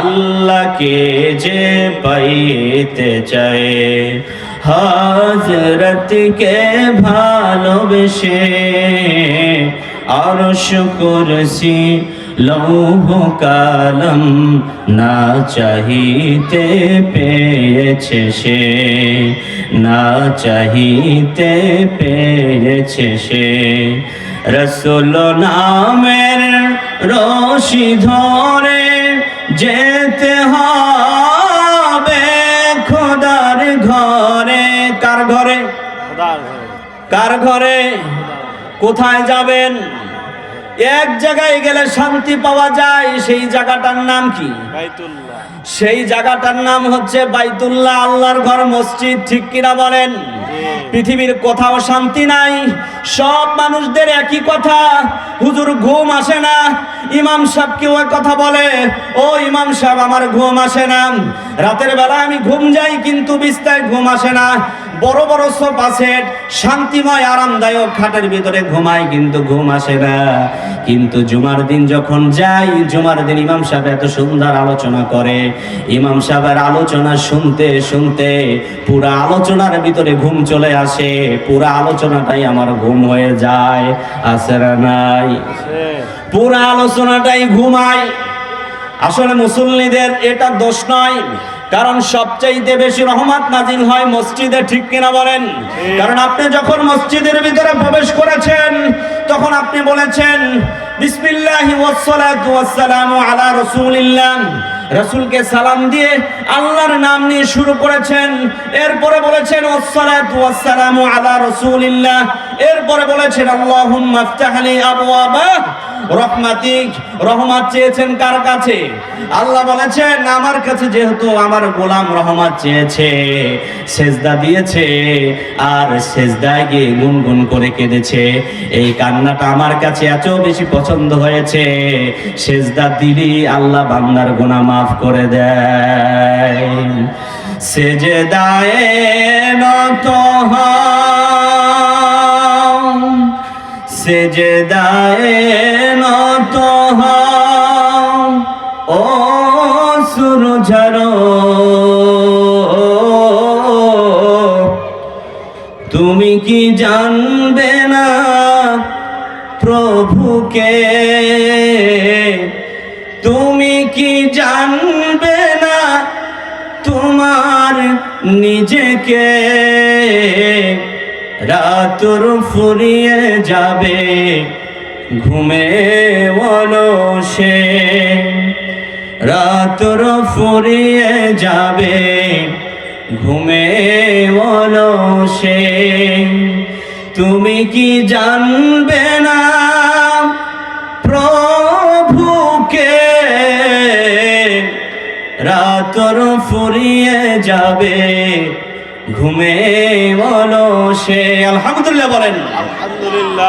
আল্লাহকে যে পাইতে চায় হাজরতকে ভালোবেসে আরশ কুরসি লৌহ কালম না চাহিতে পেয়েছে সে, না চাহিতে পেয়েছে সে। রসুল নামের রশি ধরে যেতে হবে খোদার ঘরে। কার ঘরে? কার ঘরে? কোথায় যাবেন? এক জায়গায় গেলে শান্তি পাওয়া যায়। সেই জায়গাটার নাম কি? সেই জায়গাটার নাম হচ্ছে বাইতুল্লাহ আল্লাহর ঘর মসজিদ। ঠিক কিনা বলেন? পৃথিবীর কোথাও শান্তি নাই। সব মানুষদের একই কথা হুজুর ঘুম আসে না। ইমাম সাহেবকে ওই কথা বলে, ও ইমাম সাহেব, আমার ঘুম আসে না। রাতের বেলা আমি ঘুম যাই, কিন্তু বিস্তায় ঘুম আসে না। বড় বড় সোফা সেট, শান্তিময়, আরামদায়ক খাটের ভিতরে ঘুমাই, কিন্তু ঘুম আসে না। কিন্তু জুমার দিন যখন যাই, জুমার দিন ইমাম সাহেব এত সুন্দর আলোচনা করে। ইমাম সাহেবের আলোচনা শুনতে শুনতে পুরা আলোচনার ভিতরে ঘুম চলে আসে। পুরা আলোচনাটাই আমার ঘুম হয়ে যায়। আসে না নাই। পুরা আলোচনাটাই ঘুমায়। আসলে মুসল্লিদের এটা দোষ নয় কারণ সবচাইতে বেশি রহমত নাজিল হয় মসজিদে ঠিক কিনা বলেন? কারণ আপনি যখন মসজিদের ভিতরে প্রবেশ করেছেন তখন আপনি বলেছেন বিসমিল্লাহি ওয়াসসালাতু ওয়াসসালামু আলা রাসূলিল্লাহ। রাসূলকে সালাম দিয়ে আল্লাহর নাম নিয়ে শুরু করেছেন। এরপরে বলেছেন ওয়াসসালাতু ওয়াসসালামু আলা রাসূলিল্লাহ। এরপরে বলেছেন আল্লাহুম্মা ইফতাহলি আবওয়াবা। রহমাতিক রহমত চেয়েছেন কার কাছে? আল্লাহ বলেছেন, আমার কাছে যেহেতু আমার গোলাম রহমত চেয়েছে, সেজদা দিয়েছে, আর সেজদায় গিয়ে গুনগুন করে কেঁদেছে, এই কান্নাটা আমার কাছে এত বেশি পছন্দ হয়েছে, সেজদা দিলি আল্লাহ বান্দার গুনাহ মাফ করে দেয়। সেজদায়ে নত হও সেজদায়ে নত ও সুরঝরো তুমি কি জানবে না প্রভুকে? তুমি কি জানবে না তোমার নিজেকে? রাতুর ফুরিয়ে যাবে, ঘুমে সে রাতুর ফুরিয়ে যাবে, ঘুমে সে তুমি কি জানবে না প্রভুকে? রাতর ফুরিয়ে যাবে ঘুমে অলসে আলহামদুলিল্লাহ বলেন। আলহামদুলিল্লাহ।